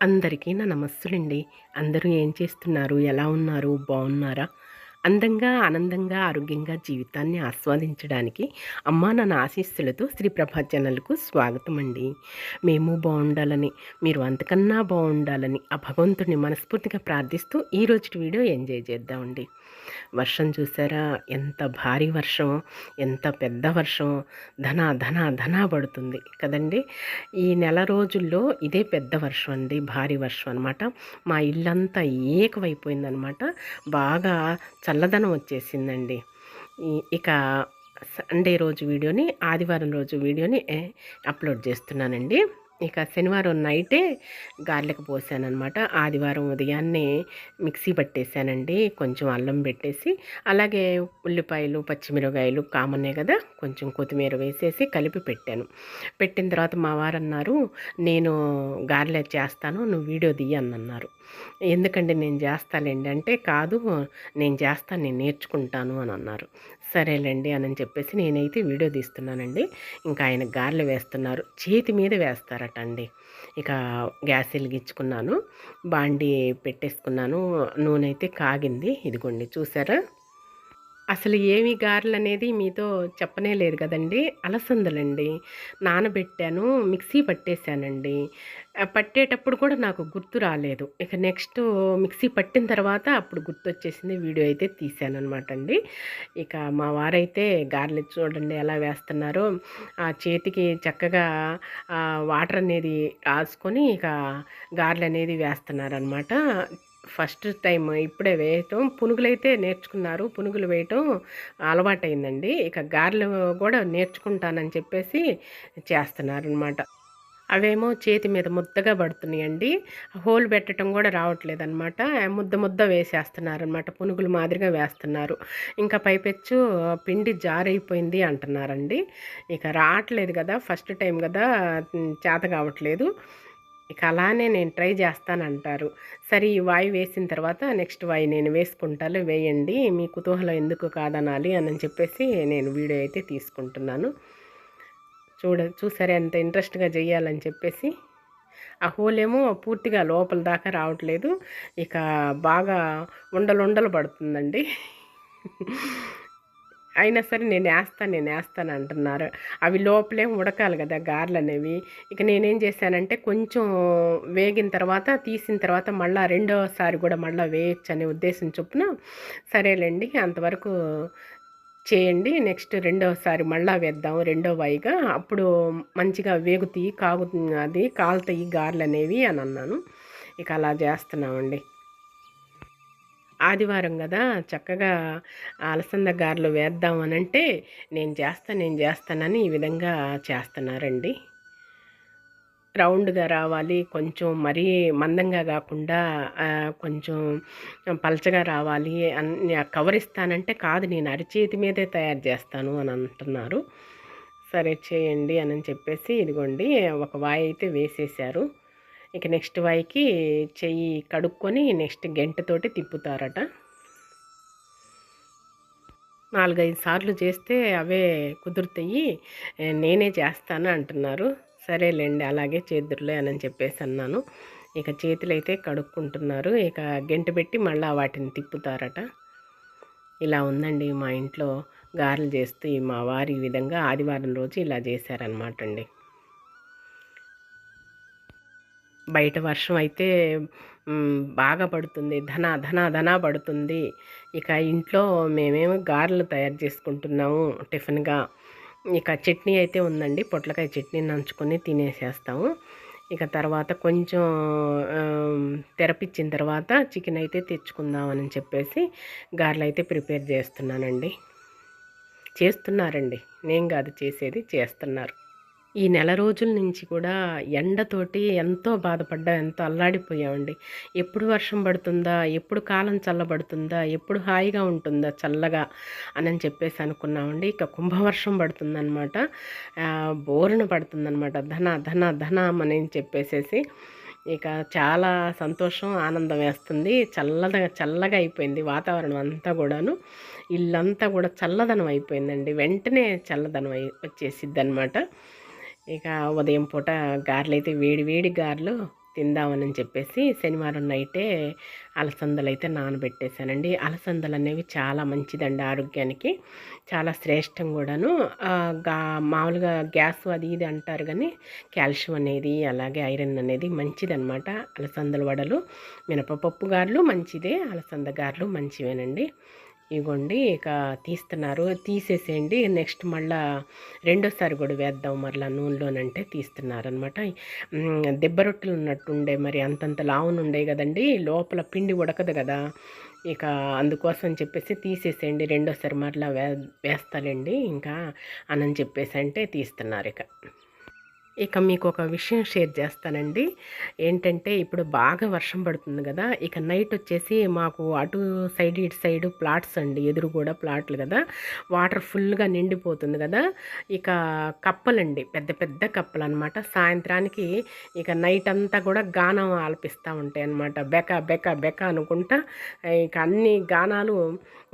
అందరికీ నా నమస్సులండి. అందరూ ఏం చేస్తున్నారు? ఎలా ఉన్నారు? బాగున్నారా? అందంగా ఆనందంగా ఆరోగ్యంగా జీవితాన్ని ఆస్వాదించడానికి అమ్మా నాన్న ఆశీస్సులతో శ్రీ ప్రభా ఛానల్కు స్వాగతం అండి మేము బాగుండాలని మీరు అంతకన్నా బాగుండాలని ఆ భగవంతుడిని మనస్ఫూర్తిగా ప్రార్థిస్తూ ఈ రోజు వీడియో ఎంజాయ్ చేద్దామండి. వర్షం చూసారా? ఎంత భారీ వర్షం ఎంత పెద్ద వర్షం. ధన ధన ధన పడుతుంది కదండి. ఈ నెల రోజుల్లో ఇదే పెద్ద వర్షం అండి భారీ వర్షం అనమాట మా ఇల్లంతా ఏకమైపోయిందనమాట బాగా చల్లదనం వచ్చేసిందండి. ఇక సండే రోజు వీడియోని ఆదివారం రోజు వీడియోని అప్లోడ్ చేస్తున్నానండి. ఇక శనివారం నైటే గార్లకు పోసానమాట ఆదివారం ఉదయాన్నే మిక్సీ పట్టేశానండి కొంచెం అల్లం పెట్టేసి అలాగే ఉల్లిపాయలు పచ్చిమిరకాయలు కామనే కదా కొంచెం కొత్తిమీర వేసేసి కలిపి పెట్టాను. పెట్టిన తర్వాత మా వారు అన్నారు నేను గారెలే చేస్తాను నువ్వు వీడియో తీయి అన్నారు ఎందుకంటే నేను చేస్తాలేండి అంటే కాదు నేను చేస్తాను నేను నేర్చుకుంటాను అని అన్నారు. సరేలేండి అని చెప్పేసి నేనైతే వీడియో తీస్తున్నానండి. ఇంకా ఆయన గార్లు వేస్తున్నారు. చేతి మీద వేస్తారట అండి ఇక గ్యాస్ వెలిగించుకున్నాను. బాండి పెట్టేసుకున్నాను. నూనె అయితే కాగింది. ఇదిగోండి చూసారా? అసలు ఏమి గారెలు అనేది మీతో చెప్పనే లేదు కదండి. అలసందలండి. నానబెట్టాను మిక్సీ పట్టేశానండి. పట్టేటప్పుడు కూడా నాకు గుర్తు రాలేదు. ఇక నెక్స్ట్ మిక్సీ పట్టిన తర్వాత అప్పుడు గుర్తు వచ్చేసింది వీడియో అయితే తీశాను అనమాట అండి ఇక మా వారైతే గారెలు చూడండి ఎలా వేస్తున్నారో ఆ చేతికి చక్కగా వాటర్ అనేది రాసుకొని ఇక గారెలు అనేది వేస్తున్నారనమాట ఫస్ట్ టైం ఇప్పుడే వేయటం. పునుగులైతే నేర్చుకున్నారు. పునుగులు వేయటం అలవాటైందండి. ఇక గారెలు కూడా నేర్చుకుంటానని చెప్పేసి చేస్తున్నారు అనమాట అవేమో చేతి మీద ముద్దగా పడుతున్నాయండి. హోల్ పెట్టడం కూడా రావట్లేదు అనమాట ముద్ద ముద్ద వేసేస్తున్నారనమాట పునుగులు మాదిరిగా వేస్తున్నారు. ఇంకా పైపెచ్చు పిండి జారైపోయింది అంటున్నారండి. ఇక రావట్లేదు కదా. ఫస్ట్ టైం కదా చేత కావట్లేదు. ఇక అలానే నేను ట్రై చేస్తానంటారు. సరే ఈ వాయి వేసిన తర్వాత నెక్స్ట్ వాయి నేను వేసుకుంటాను వేయండి. మీ కుతూహలం ఎందుకు కాదనాలి అని చెప్పేసి నేను వీడియో అయితే తీసుకుంటున్నాను. చూడ చూసారే ఎంత ఇంట్రెస్ట్గా చేయాలని చెప్పేసి. ఆ హోల్ ఏమో పూర్తిగా లోపల దాకా రావట్లేదు. ఇక బాగా ఉండలు ఉండలు పడుతుందండి. అయినా సరే నేను వేస్తాను నేను వేస్తాను అంటున్నారు. అవి లోపలే ఉడకాలి కదా గార్లు అనేవి. ఇక నేనేం చేశానంటే కొంచెం వేగిన తర్వాత తీసిన తర్వాత మళ్ళీ రెండోసారి కూడా మళ్ళీ వేయచ్చు అనే ఉద్దేశం చొప్పున సరేలేండి అంతవరకు చేయండి. నెక్స్ట్ రెండోసారి మళ్ళా వేద్దాం రెండో వాయిగా అప్పుడు మంచిగా వేగుతాయి కాగు అది కాలుతాయి గార్లు అనేవి అని అన్నాను. ఇక అలా చేస్తున్నామండి. ఆదివారం కదా చక్కగా అలసంద గారెలు వేద్దాం అని అంటే నేను చేస్తాను నేను చేస్తానని ఈ విధంగా చేస్తున్నారండి. రౌండ్గా రావాలి కొంచెం మరీ మందంగా కాకుండా కొంచెం పలచగా రావాలి అని కవర్ ఇస్తానంటే కాదు నేను అరిచేతి మీదే తయారు చేస్తాను అని అంటున్నారు. సరే చేయండి అని చెప్పేసి ఇదిగోండి ఒక వాయి అయితే వేసేసారు ఇక నెక్స్ట్ వైకి చెయ్యి కడుక్కొని నెక్స్ట్ గెంటతోటి తిప్పుతారట. నాలుగైదు సార్లు చేస్తే అవే కుదురుతాయి నేనే చేస్తాను అంటున్నారు. సరేలేండి అలాగే చేద్దురులే అని చెప్పేసి అన్నాను. ఇక చేతులు అయితే కడుక్కుంటున్నారు. ఇక గెంట పెట్టి మళ్ళీ వాటిని తిప్పుతారట. ఇలా ఉందండి మా ఇంట్లో గారెలు చేస్తూ మా వారి విధంగా ఆదివారం రోజు ఇలా చేశారనమాట అండి బయట వర్షం అయితే బాగా పడుతుంది. ధన ధన ధన పడుతుంది. ఇక ఇంట్లో మేమేమో గారెలు తయారు చేసుకుంటున్నాము టిఫిన్గా. ఇక చట్నీ అయితే ఉందండి. పొట్లకాయ చట్నీ నంచుకొని తినేసేస్తాము. ఇక తర్వాత కొంచెం తెరపిచ్చిన తర్వాత చికెన్ అయితే తెచ్చుకుందామని చెప్పేసి గారెలు అయితే ప్రిపేర్ చేస్తున్నానండి. చేస్తున్నారండి. నేను కాదు చేసేది చేస్తున్నారు. ఈ నెల రోజుల నుంచి కూడా ఎండతోటి ఎంతో బాధపడ్డా ఎంతో అల్లాడిపోయామండి. ఎప్పుడు వర్షం పడుతుందా ఎప్పుడు కాలం చల్లబడుతుందా ఎప్పుడు హాయిగా ఉంటుందా చల్లగా అని చెప్పేసి అనుకున్నామండి. ఇక కుంభవర్షం పడుతుందనమాట బోరణ బోరున ధన ధన ధన అని చెప్పేసేసి ఇక చాలా సంతోషం ఆనందం వేస్తుంది. చల్లగా చల్లగా అయిపోయింది వాతావరణం అంతా కూడాను. ఇల్లంతా కూడా చల్లదనం అయిపోయిందండి. వెంటనే చల్లదనం అయి వచ్చేసిద్ది అనమాట ఇక ఉదయం పూట గారెలు అయితే వేడి వేడి గారెలు తిందామని చెప్పేసి శనివారం నైటే అలసందలు అయితే నానబెట్టేశానండి. అలసందలు అనేవి చాలా మంచిదండి ఆరోగ్యానికి. చాలా శ్రేష్టం కూడాను. గా మామూలుగా గ్యాస్ అది ఇది అంటారు కానీ కాల్షియం అనేది అలాగే ఐరన్ అనేది మంచిదనమాట అలసందల వడలు మినపపప్పు గారెలు మంచిదే. అలసంద గారెలు మంచివేనండి. ఇగోండి ఇక తీస్తున్నారు. తీసేసేయండి. నెక్స్ట్ మళ్ళా రెండోసారి కూడా వేద్దాం. మరలా నూనెలోనంటే తీస్తున్నారు అనమాట దెబ్బ రొట్టెలు ఉన్నట్టుండే మరి అంతంత లావునుండే కదండి. లోపల పిండి ఉడకదు కదా. ఇక అందుకోసం చెప్పేసి తీసేసేయండి. రెండోసారి మరలా వే వేస్తాలండి ఇంకా అని చెప్పేసి అంటే తీస్తున్నారు ఇక. ఇక మీకు ఒక విషయం షేర్ చేస్తానండి. ఏంటంటే ఇప్పుడు బాగా వర్షం పడుతుంది కదా ఇక నైట్ వచ్చేసి మాకు అటు సైడ్ ఇటు సైడ్ ప్లాట్స్ అండి ఎదురు కూడా ప్లాట్లు కదా వాటర్ ఫుల్గా నిండిపోతుంది కదా ఇక కప్పలండి పెద్ద పెద్ద కప్పలు అనమాట సాయంత్రానికి ఇక నైట్ అంతా కూడా గానం ఆలపిస్తూ ఉంటాయి అనమాట బెక బెక బెక అనుకుంటా ఇక అన్ని గానాలు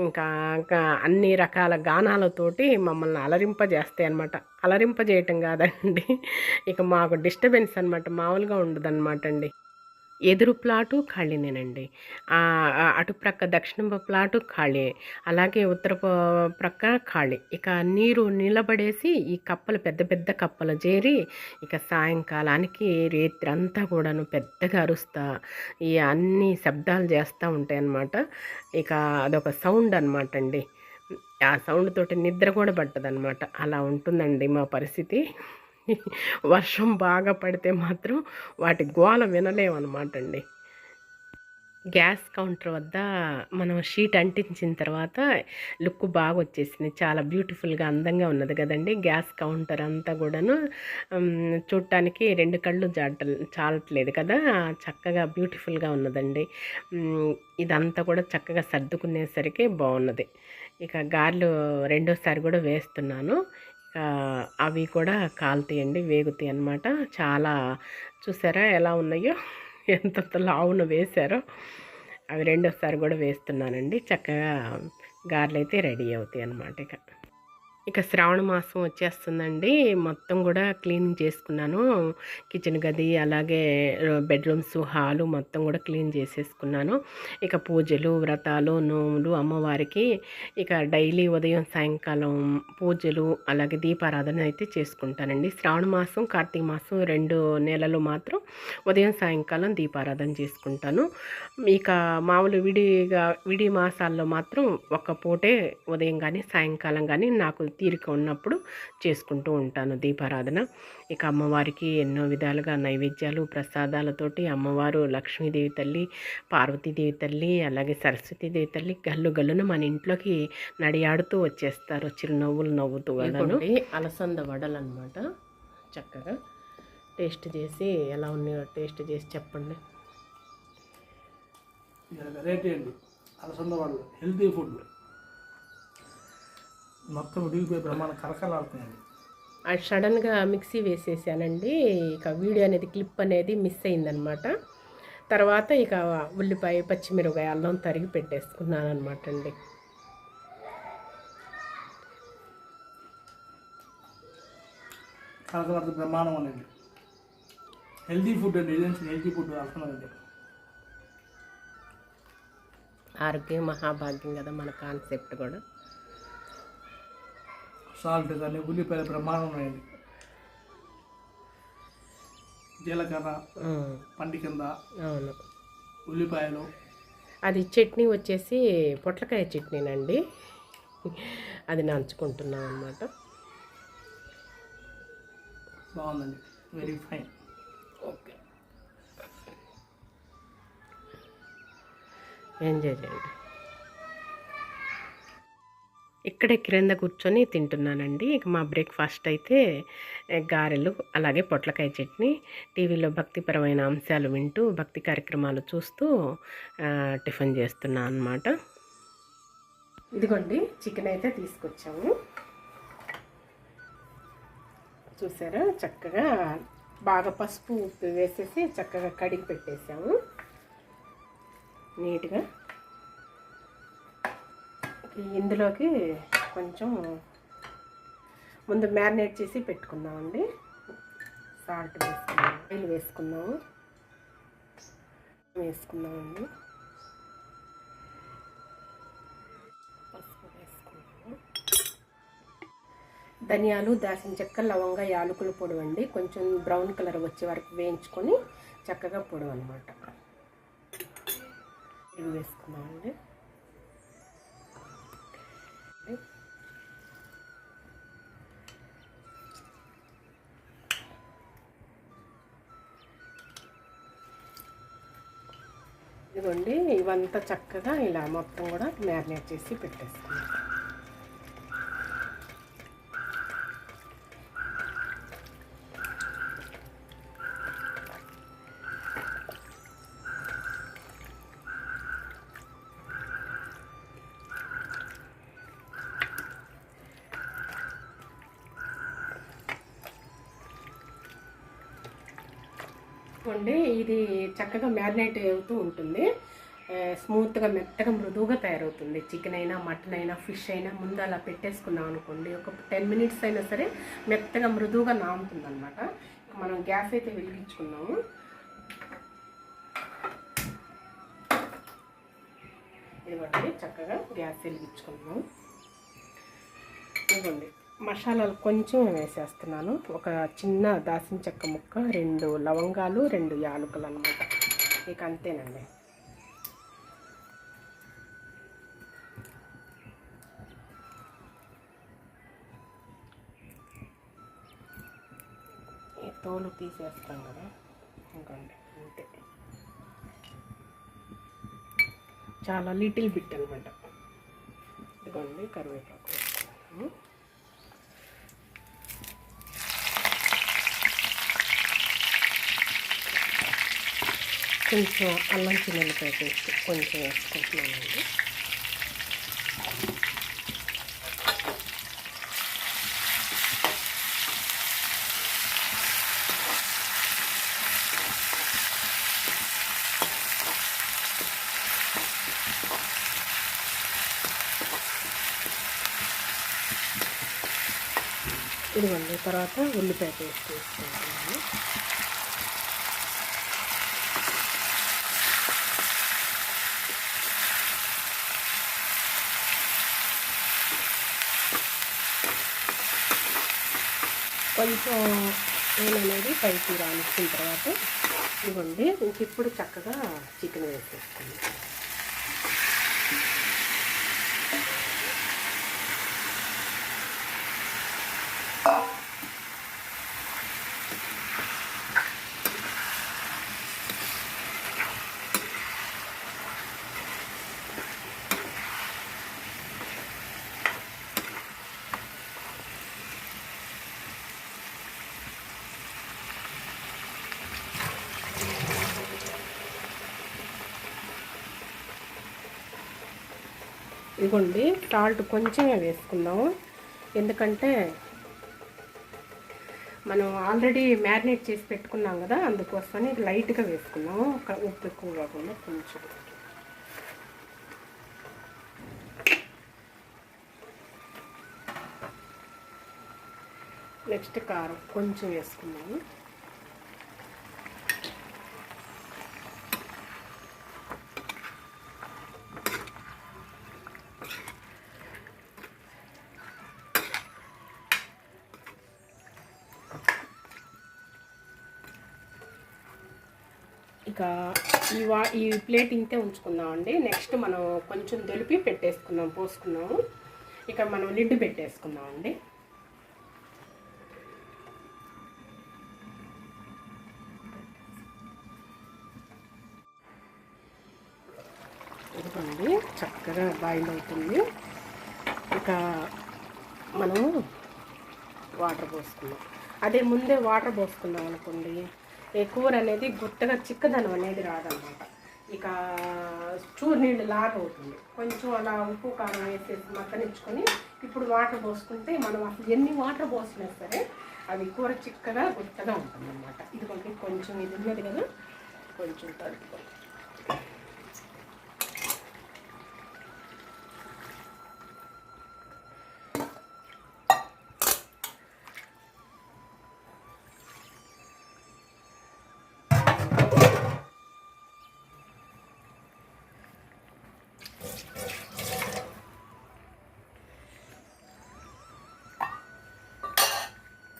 ఇంకా ఇంకా అన్ని రకాల గానాలతోటి మమ్మల్ని అలరింపజేస్తాయి అనమాట అలరింపజేయటం కాదండి. ఇక మాకు డిస్టర్బెన్స్ అనమాట మామూలుగా ఉండదన్నమాట అండి. ఎదురు ప్లాటు ఖాళీనేనండి. నేనండి అటు ప్రక్క దక్షిణ ప్లాటు ఖాళీ అలాగే ఉత్తర ప్రక్క ఖాళీ. ఇక నీరు నిలబడేసి ఈ కప్పలు పెద్ద పెద్ద కప్పలు చేరి ఇక సాయంకాలానికి రేత్రి అంతా కూడాను పెద్దగా అరుస్తా ఈ అన్ని శబ్దాలు చేస్తూ ఉంటాయి అన్నమాట ఇక అదొక సౌండ్ అనమాట అండి. ఆ సౌండ్ తోటి నిద్ర కూడా పట్టదనమాట అలా ఉంటుందండి మా పరిస్థితి. వర్షం బాగా పడితే మాత్రం వాటి గోల వినలేమన్నమాట అండి గ్యాస్ కౌంటర్ వద్ద మనం షీట్ అంటించిన తర్వాత లుక్ బాగా వచ్చేసింది చాలా బ్యూటిఫుల్గా అందంగా ఉన్నది కదండి గ్యాస్ కౌంటర్ అంతా కూడాను. చూడటానికి రెండు కళ్ళు జాట చాలట్లేదు కదా. చక్కగా బ్యూటిఫుల్గా ఉన్నదండి. ఇదంతా కూడా చక్కగా సర్దుకునేసరికి బాగున్నది. ఇక గారెలు రెండోసారి కూడా వేస్తున్నాను. ఇక అవి కూడా కాలుతాయండి వేగుతాయి అన్నమాట. చాలా చూసారా ఎలా ఉన్నాయో? ఎంత లావున వేశారో? అవి రెండోసారి కూడా వేస్తున్నానండి. చక్కగా గారెలు అయితే రెడీ అవుతాయి అన్నమాట ఇక. ఇక శ్రావణ మాసం వచ్చేస్తుందండి. మొత్తం కూడా క్లీన్ చేసుకున్నాను. కిచెన్ గది అలాగే బెడ్రూమ్స్ హాలు మొత్తం కూడా క్లీన్ చేసేసుకున్నాను. ఇక పూజలు వ్రతాలు నోములు అమ్మవారికి ఇక డైలీ ఉదయం సాయంకాలం పూజలు అలాగే దీపారాధన అయితే చేసుకుంటానండి. శ్రావణ మాసం కార్తీక మాసం రెండు నెలలు మాత్రం ఉదయం సాయంకాలం దీపారాధన చేసుకుంటాను. ఇక మామూలు విడిగా విడి మాసాల్లో మాత్రం ఒక్క పూటే ఉదయం కానీ సాయంకాలం కానీ నాకు తీరిక ఉన్నప్పుడు చేసుకుంటూ ఉంటాను దీపారాధన. ఇక అమ్మవారికి ఎన్నో విధాలుగా నైవేద్యాలు ప్రసాదాలతోటి అమ్మవారు లక్ష్మీదేవి తల్లి పార్వతీదేవి తల్లి అలాగే సరస్వతీదేవి తల్లి గల్లు గల్లున మన ఇంట్లోకి నడియాడుతూ వచ్చేస్తారు. చిరునవ్వులు నవ్వుతూ వాళ్ళను అలసంద వడలు అనమాట చక్కగా టేస్ట్ చేసి ఎలా ఉన్నాయో టేస్ట్ చేసి చెప్పండి. వెరైటీ అండి. అలసంద వాళ్ళు హెల్తీ ఫుడ్. మొత్తం ఉడిగిపోయి బ్రహ్మాండ కరకలాడుతున్నాయండి అది సడన్గా మిక్సీ వేసేసానండి. ఇక వీడియో అనేది క్లిప్ అనేది మిస్ అయిందనమాట. తర్వాత ఇక ఉల్లిపాయ పచ్చిమిరపకాయ అల్లం తరిగి పెట్టేసుకున్నాను అనమాట అండి బ్రహ్మాండం అండి హెల్తీ ఫుడ్ అండి. హెల్తీ ఫుడ్ అండి ఆరోగ్యం మహాభాగ్యం కదా మన కాన్సెప్ట్ కూడా. సాల్ట్ కానీ ఉల్లిపాయలు బ్రహ్మాండం ఉన్నాయండి జీలకర్ర పంటి కింద అవును. ఉల్లిపాయలు. అది చట్నీ వచ్చేసి పొట్లకాయ చట్నీనండి. అది నంచుకుంటున్నాం అనమాట బాగుందండి. Very fine okay. ఎంజాయ్ చేయండి. ఇక్కడే క్రింద కూర్చొని తింటున్నానండి. ఇక మా బ్రేక్ఫాస్ట్ అయితే గారెలు అలాగే పొట్లకాయ చట్నీ టీవీలో భక్తిపరమైన అంశాలు వింటూ భక్తి కార్యక్రమాలు చూస్తూ టిఫిన్ చేస్తున్నా అనమాట ఇదిగోండి చికెన్ అయితే తీసుకొచ్చాము. చూసారా? చక్కగా బాగా పసుపు ఉప్పు వేసేసి చక్కగా కడిగి పెట్టేసాము. నీట్గా ఇందులోకి కొంచెం ముందు మ్యారినేట్ చేసి పెట్టుకుందామండి. సాల్ట్ వేసుకున్నాము ఆయిల్ వేసుకున్నాము వేసుకుందామండి. పసుపు వేసుకున్నాము ధనియాలు దాసిన చెక్క లవంగా యాలకులు పొడి అండి కొంచెం బ్రౌన్ కలర్ వచ్చే వరకు వేయించుకొని చక్కగా పొడవు అనమాట ఇవి ఇదిగోండి ఇవంతా చక్కగా ఇలా మొత్తం కూడా మ్యారినేట్ చేసి పెట్టేస్తాను చక్కగా మ్యారినేట్ అవుతూ ఉంటుంది. స్మూత్గా మెత్తగా మృదువుగా తయారవుతుంది. చికెన్ అయినా మటన్ అయినా ఫిష్ అయినా ముందు అలా పెట్టేసుకున్నాం అనుకోండి ఒక టెన్ మినిట్స్ అయినా సరే మెత్తగా మృదువుగా నాముతుంది అనమాట మనం గ్యాస్ అయితే వెలిగించుకున్నాము ఇదిగోండి చక్కగా గ్యాస్ వెలిగించుకున్నాము ఇదిగోండి మసాలాలు కొంచెం వేసేస్తున్నాను. ఒక చిన్న దాసిన చెక్క ముక్క రెండు లవంగాలు రెండు యాలకులు అనమాట ఇక అంతేనండి తోలు తీసేస్తాం కదా ఇంకోండి అంతే చాలా లిటిల్ బిట్ అనమాట ఇదిగోండి కరివేపాకు వేసుకున్నాము కొంచెం అల్లం చిన్నెలకాయ పేస్ట్ కొంచెం వేసుకుంటున్నామండి ఇదిగోండి తర్వాత ఉల్లిపాయ పేస్ట్ వేసుకుంటున్నాను. కొంచెం నూనె అనేది పైకి రానిచ్చిన తర్వాత ఇవ్వండి. ఇంక ఇప్పుడు చక్కగా చికెన్ వేసేసుకోండి. ఇదిగోండి సాల్ట్ కొంచెమే వేసుకుందాము. ఎందుకంటే మనం ఆల్రెడీ మ్యారినేట్ చేసి పెట్టుకున్నాం కదా అందుకోసమని లైట్గా వేసుకున్నాము ఒక ఉప్పు ఎక్కువ కాకుండా కొంచెం. నెక్స్ట్ కారం కొంచెం వేసుకున్నాము ఇక ఈ వా ఈ ప్లేట్ ఇంతే ఉంచుకుందామండి నెక్స్ట్ మనం కొంచెం దొలిపి పెట్టేసుకుందాం పోసుకున్నాము ఇక మనం లిడ్ పెట్టేసుకుందామండి ఇదిగోండి చక్కగా బాయిల్ అవుతుంది. ఇక మనము వాటర్ పోసుకున్నాం అదే ముందే వాటర్ పోసుకుందాం అనుకోండి. ఈ కూర అనేది గుట్టగా చిక్కదనం అనేది రాదన్నమాట. ఇక చూరు నీళ్ళు లాగ అవుతుంది కొంచెం అలా ఉప్పు కారం వేసేసి మక్కనిచ్చుకొని ఇప్పుడు వాటర్ పోసుకుంటే మనం అసలు ఎన్ని వాటర్ పోసినా సరే అది కూర చిక్కగా గుట్టగా ఉంటుంది అనమాట ఇది కొంచెం ఇది ఉన్నది కదా కొంచెం తడుపుకోండి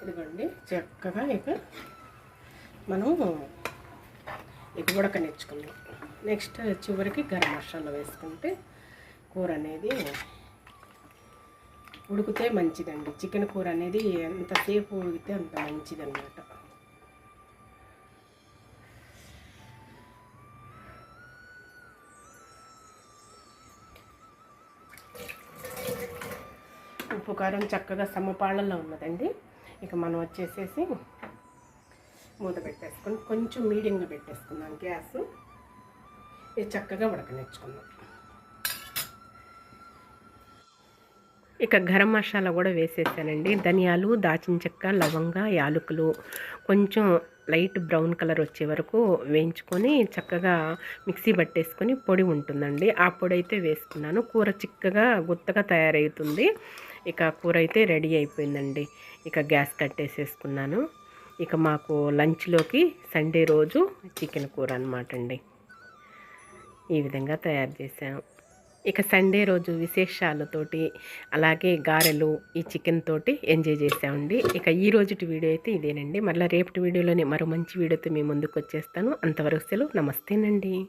ఇదిగోండి చక్కగా ఇక మనం ఇక ఉడకనిచ్చుకుందాం. నెక్స్ట్ చివరికి గరం మసాలా వేసుకుంటే కూర అనేది ఉడికితే మంచిదండి. చికెన్ కూర అనేది ఎంతసేపు ఉడికితే అంత మంచిదన్నమాట. ఉప్పు కారం చక్కగా సమపాళ్ళలో ఉన్నదండి. ఇక మనం వచ్చేసేసి మూత పెట్టేసుకొని కొంచెం మీడియంగా పెట్టేసుకుందాం గ్యాస్. ఇది చక్కగా ఉడకనిచ్చుకుందాం. ఇక గరం మసాలా కూడా వేసేసానండి. ధనియాలు దాచిన చెక్క లవంగ యాలకులు కొంచెం లైట్ బ్రౌన్ కలర్ వచ్చే వరకు వేయించుకొని చక్కగా మిక్సీ పట్టేసుకొని పొడి ఉంటుందండి. ఆ పొడి అయితే వేసుకున్నాను. కూర చిక్కగా గుత్తగా తయారవుతుంది. ఇక కూర అయితే రెడీ అయిపోయిందండి. ఇక గ్యాస్ కట్టేసేసుకున్నాను. ఇక మాకు లంచ్లోకి సండే రోజు చికెన్ కూర అనమాట అండి. ఈ విధంగా తయారు చేశాను. ఇక సండే రోజు విశేషాలతోటి అలాగే గారెలు ఈ చికెన్ తోటి ఎంజాయ్ చేసామండి ఇక ఈ రోజుటి వీడియో అయితే ఇదేనండి. మళ్ళీ రేపటి వీడియోలోనే మరో మంచి వీడియోతో మీ ముందుకు వచ్చేస్తాను. అంతవరకు సెలవు. నమస్తేనండి.